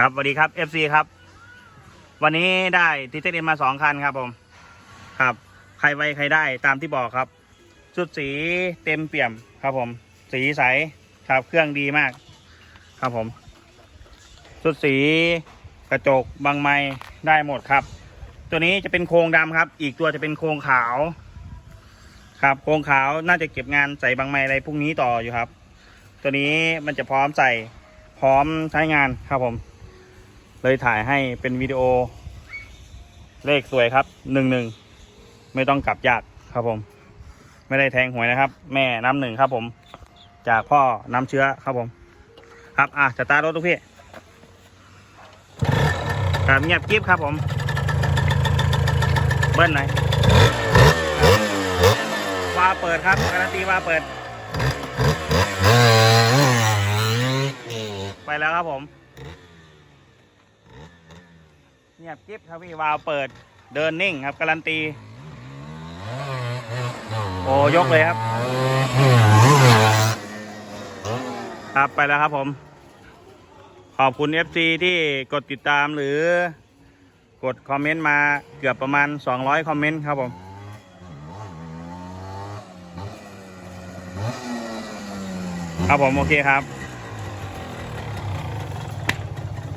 ครับสวัสดีครับ FC ครับ วันนี้ได้ทีเทเอ็มมาสองคันครับผม ครับ ใครไวใครได้ตามที่บอกครับ ชุดสีเต็มเปี่ยมครับผม สีใสครับเครื่องดีมาก ครับผม ชุดสีกระจกบางไม้ได้หมดครับ ตัวนี้จะเป็นโครงดำครับ อีกตัวจะเป็นโครงขาว ครับโครงขาวน่าจะเก็บงานใส่บางไม้อะไรพรุ่งนี้ต่ออยู่ครับ ตัวนี้มันจะพร้อมใส่พร้อมใช้งานครับผม เลยถ่ายให้เป็นวิดีโอ เลขสวยครับหนึ่งหนึ่งไม่ต้องกลับยากครับผม ไม่ได้แทงหวยนะครับ แม่น้ำหนึ่งครับผม จากพ่อน้ำเชื้อครับผม ครับอะสตาร์ทรถทุกพี่ครับเงียบกิ๊บครับผม เบิ้ลไหนอยวาเปิดครับการันตีวาเปิด ไปแล้วครับผม เงียบกิ๊บครับพี่วาล์วเปิดเดินนิ่งครับการันตี โอ้ยกเลยครับ ครับไปแล้วครับผม ขอบคุณ FC ที่กดติดตามหรือกดคอมเมนต์มาเกือบประมาณ 200 คอมเมนต์ครับผมครับผม โอเคครับ